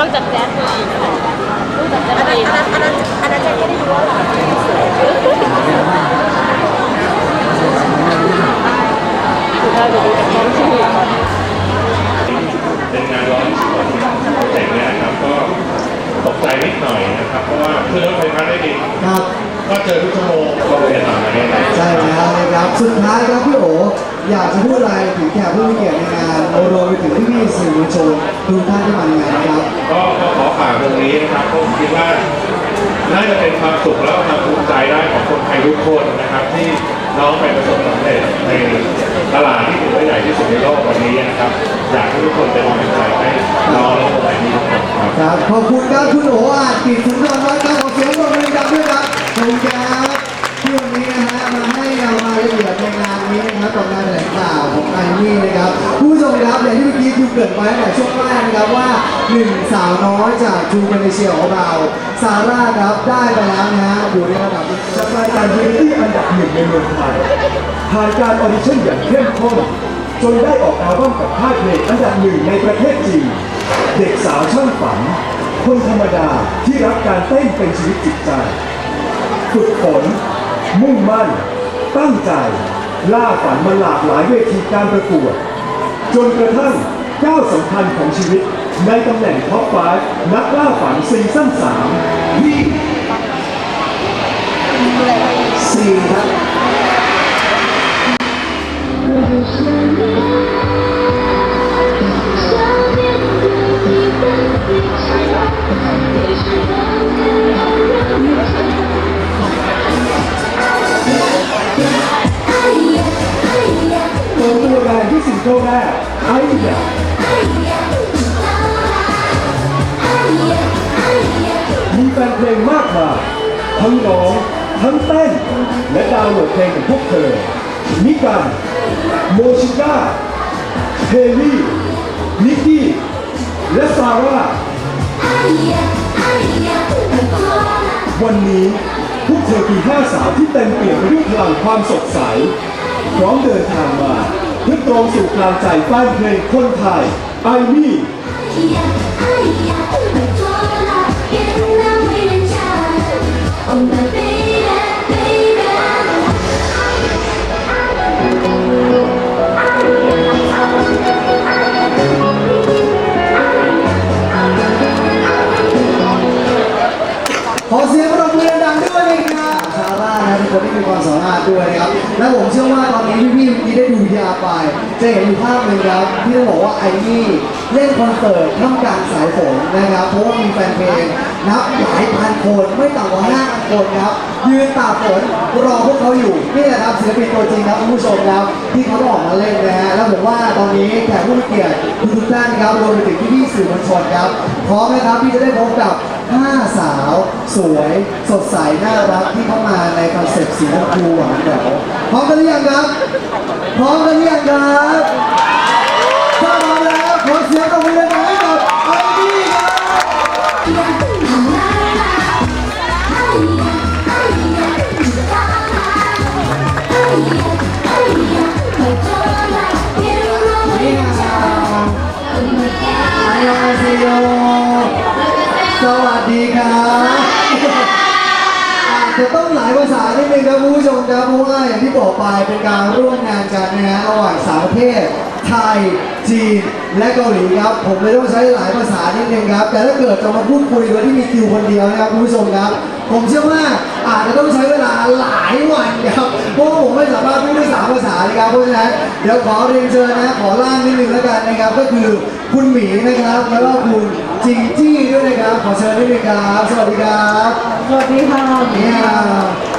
นอกจากแจ๊สตัวเอนอกจากแจ๊สตอันนั้นอันนั้นอันนั้นจะไม่ได้รู้ว่าหะสวคือถ้าจะดูจากน้องชื่อเป็นงานร้องแต่งเดนะครับก็ตกใจนิดหน่อยนะครับ เพราะว่าเพื่อนรถไฟฟ้าได้ดีครับก็เจอทุกชั่วโมงก็เลยทำมาได้ไหนใช่แล้วนะครับ สุดท้ายครับพี่โออยากจะพูดอะไรถึงแขกผู้มีเกียรติในงานรวมไปถึงพี่ๆสื่อมวลชนทุกท่านที่มาในงานนะครับก็ก็ขอฝากตรงนี้นะครับผมคิดว่าน่าจะเป็นความสุขแล้วก็ความภูมิใจได้ของคนไทยทุกคนนะครับ ที่น้องไปประสบความสำเร็จในตลาดที่ถือว่าใหญ่ที่สุดในโลกวันนี้นะครับอยากให้ทุกคนเป็นกำลังใจให้น้องและคนไทยทุกคนครับ ครับขอบคุณครับคุณโออาจกิจสุนทรวัฒน์ครับขอเสียงปรบมือดังด้วย คุณครับที่วันนี้นะฮะมาให้เรารายละเอียดในงานนี้นะครับกับงานแถลงข่าวของไอนี่นะครับผู้ชมครับอย่างที่เมื่อกี้คุณเกริดไว้ตั้งแต่ช่วงแรกนะครับว่าหนึ่งสาวน้อยจากจูเปเนเชียของเราซาร่าครับได้ไปแล้วนะฮะอยู่ในระดับจากราการเรียลลิตี้อันดับหนึ่งในเมืองไทยผ่านการออดิชั่นอย่างเข้มข้นจนได้ออกอัลบั้มกับค่ายเพลงอันดับหนึ่งในประเทศจีนเด็กสาวช่างฝัน คนธรรมดาที่รักการเต้นเป็นชีวิตจิตใจ ฝึกฝนมุ่งมั่น ตั้งใจ ล่าฝันมาหลากหลายเวทีการประกวด จนกระทั่งก้าวสำคัญของชีวิต ในตำแหน่งท็อป5นักล่าฝันซีซั่น3ที่สี่ครับ ปิดตัวแรงที่ซิงเกิลแรกไอ้ยามีแฟนเพลงมากมายทั้งร้อง ทั้งเต้น และดาวน์โหลดเพลงของพวกเธอนิกันโมชิก้าเฮลี่นิกกี้ และซาร่า วันนี้พวกเธอคือห้าสาวที่เต็มเปี่ยมไปด้วยพลังความสดใส พร้อมเดินทางมาเพื่อตรงสู่กลางใจแฟนเพลงคนไทยไอมี่ อกี้ได้ดูยาไป จะเห็นอยู่ภาพหนึ่งครับที่ต้องบอกว่าไอ้นี่เล่นคอนเสิร์ตท่ามกลางสายฝนนะครับ เพราะว่ามีแฟนเพลงนับหลายพันคนไม่ต่ำกว่าห้าพันคนครับ ยืนตากฝนรอพวกเขาอยู่นี่แหละครับศิลปินตัวจริงครับคุณผู้ชมครับที่เขาออกมาเล่นนะฮะแล้วผมว่าตอนนี้แขกผู้มีเกียรติทุกท่านครับรวมไปถึงพี่ๆสื่อมวลชนครับพร้อมไหมครับที่จะได้พบกับ ห้าสาวสวยสดใสน่ารักที่เข้ามาในคอนเซ็ปต์สีชมพูหวานแหววพร้อมกันหรือยังครับ พร้อมกันหรือยังครับถ้าพร้อมแล้วขอเสียงปรบมือดังๆให้กับไอดี้ครับ นี่ค่ะอันยองอาเซโยส วัสดีครับอาจจะต้องหลายภาษานิดนึงครับคุณผู้ชมครับเพราะว่าอย่างที่บอกไปเป็นการร่วมงานกันนะฮะระหว่างสามประเทศไทย จีน และเกาหลีครับ ผมเลยต้องใช้หลายภาษานิดนึงครับ แต่ถ้าเกิดจะมาพูดคุยโดยที่มีคิวคนเดียวนะครับคุณผู้ชมครับ ผมเชื่อว่าอาจจะต้องใช้เวลาหลายวันครับเพราะว่าผมไม่สามารถพูดได้สามภาษาเลยครับเพราะฉะนั้นเดี๋ยวขอเรียนเชิญนะขอล่างนิดนึงแล้วกันนะครับ ก็คือคุณหมีนะครับแล้วก็คุณ จิงจี้ด้วยนะครับ ขอเชิญนิดนึงครับ สวัสดีครับ สวัสดีค่ะ เนี่ย